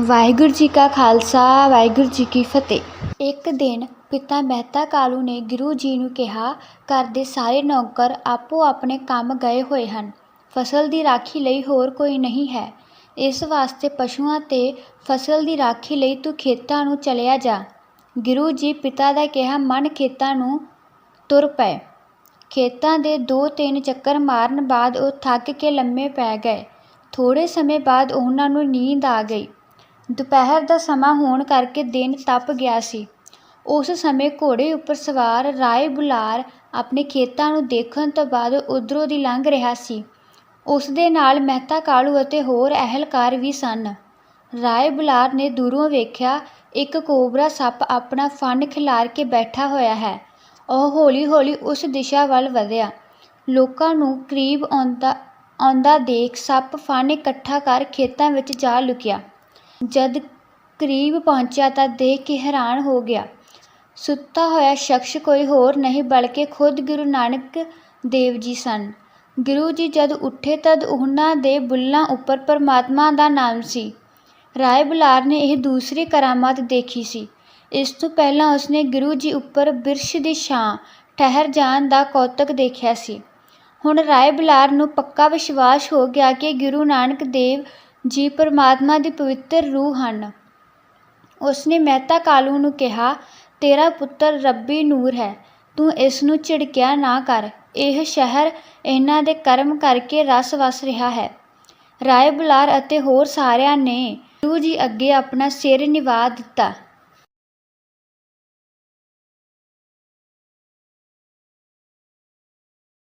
ਵਾਹਿਗੁਰੂ ਜੀ ਕਾ ਖਾਲਸਾ, ਵਾਹਿਗੁਰੂ ਜੀ ਕੀ ਫਤਿਹ। ਇੱਕ ਦਿਨ ਪਿਤਾ ਮਹਿਤਾ ਕਾਲੂ ਨੇ ਗੁਰੂ ਜੀ ਨੂੰ ਕਿਹਾ, ਘਰ ਦੇ ਸਾਰੇ ਨੌਕਰ ਆਪੋ ਆਪਣੇ ਕੰਮ ਗਏ ਹੋਏ ਹਨ। ਫਸਲ ਦੀ ਰਾਖੀ ਲਈ ਹੋਰ ਕੋਈ ਨਹੀਂ ਹੈ। ਇਸ ਵਾਸਤੇ ਪਸ਼ੂਆਂ ਤੇ ਫਸਲ ਦੀ ਰਾਖੀ ਲਈ ਤੂੰ ਖੇਤਾਂ ਨੂੰ ਚਲਿਆ ਜਾ। ਗੁਰੂ ਜੀ ਪਿਤਾ ਦਾ ਕਿਹਾ, ਮਨ ਖੇਤਾਂ ਨੂੰ ਤੁਰ ਪਏ ਖੇਤਾਂ ਦੇ ਦੋ ਤਿੰਨ ਚੱਕਰ ਮਾਰਨ ਬਾਅਦ ਉਹ ਥੱਕ ਕੇ ਲੰਮੇ ਪੈ ਗਏ। ਥੋੜ੍ਹੇ ਸਮੇਂ ਬਾਅਦ ਉਹਨਾਂ ਨੂੰ ਨੀਂਦ ਆ ਗਈ। ਦੁਪਹਿਰ ਦਾ ਸਮਾਂ ਹੋਣ ਕਰਕੇ ਦਿਨ ਤਪ ਗਿਆ ਸੀ। ਉਸ ਸਮੇਂ ਘੋੜੇ ਉੱਪਰ ਸਵਾਰ ਰਾਏ ਬੁਲਾਰ ਆਪਣੇ ਖੇਤਾਂ ਨੂੰ ਦੇਖਣ ਤੋਂ ਬਾਅਦ ਉਧਰੋਂ ਦੀ ਲੰਘ ਰਿਹਾ ਸੀ। ਉਸ ਦੇ ਨਾਲ ਮਹਿਤਾ ਕਾਲੂ ਅਤੇ ਹੋਰ ਅਹਿਲਕਾਰ ਵੀ ਸਨ। ਰਾਏ ਬੁਲਾਰ ਨੇ ਦੂਰੋਂ ਵੇਖਿਆ, ਇੱਕ ਕੋਬਰਾ ਸੱਪ ਆਪਣਾ ਫਨ ਖਿਲਾਰ ਕੇ ਬੈਠਾ ਹੋਇਆ ਹੈ। ਉਹ ਹੌਲੀ-ਹੌਲੀ ਉਸ ਦਿਸ਼ਾ ਵੱਲ ਵਧਿਆ। ਲੋਕਾਂ ਨੂੰ ਕਰੀਬ ਆਉਂਦਾ ਆਉਂਦਾ ਦੇਖ ਸੱਪ ਫਨ ਇਕੱਠਾ ਕਰ ਖੇਤਾਂ ਵਿੱਚ ਜਾ ਲੁਕਿਆ। ਜਦ ਕਰੀਬ ਪਹੁੰਚਿਆ ਤਾਂ ਦੇਖ ਕੇ ਹੈਰਾਨ ਹੋ ਗਿਆ। ਸੁੱਤਾ ਹੋਇਆ ਸ਼ਖਸ ਕੋਈ ਹੋਰ ਨਹੀਂ ਬਲਕਿ ਖੁਦ ਗੁਰੂ ਨਾਨਕ ਦੇਵ ਜੀ ਸਨ। ਗੁਰੂ ਜੀ ਜਦ ਉੱਠੇ ਤਦ ਉਹਨਾਂ ਦੇ ਬੁੱਲਾਂ ਉੱਪਰ ਪਰਮਾਤਮਾ ਦਾ ਨਾਮ ਸੀ। ਰਾਏ ਬੁਲਾਰ ਨੇ ਇਹ ਦੂਸਰੀ ਕਰਾਮਾਤ ਦੇਖੀ ਸੀ। ਇਸ ਤੋਂ ਪਹਿਲਾਂ ਉਸਨੇ ਗੁਰੂ ਜੀ ਉੱਪਰ ਬਿਰਸ਼ ਦੀ ਛਾਂ ਠਹਿਰ ਜਾਣ ਦਾ ਕੌਤਕ ਦੇਖਿਆ ਸੀ। ਹੁਣ ਰਾਏ ਬੁਲਾਰ ਨੂੰ ਪੱਕਾ ਵਿਸ਼ਵਾਸ ਹੋ ਗਿਆ ਕਿ ਗੁਰੂ ਨਾਨਕ ਦੇਵ ਜੀ ਪਰਮਾਤਮਾ ਦੀ ਪਵਿੱਤਰ ਰੂਹ ਹਨ। ਉਸਨੇ ਮਹਿਤਾ ਕਾਲੂ ਨੂੰ ਕਿਹਾ, ਤੇਰਾ ਪੁੱਤਰ ਰੱਬੀ ਨੂਰ ਹੈ। ਤੂੰ ਇਸ ਨੂੰ ਝਿੜਕਿਆ ਨਾ ਕਰ। ਇਹ ਸ਼ਹਿਰ ਇਹਨਾਂ ਦੇ ਕਰਮ ਕਰਕੇ ਰਸ ਵਸ ਰਿਹਾ ਹੈ। ਰਾਏ ਬੁਲਾਰ ਅਤੇ ਹੋਰ ਸਾਰਿਆਂ ਨੇ ਗੁਰੂ ਜੀ ਅੱਗੇ ਆਪਣਾ ਸਿਰ ਨਿਵਾ ਦਿੱਤਾ।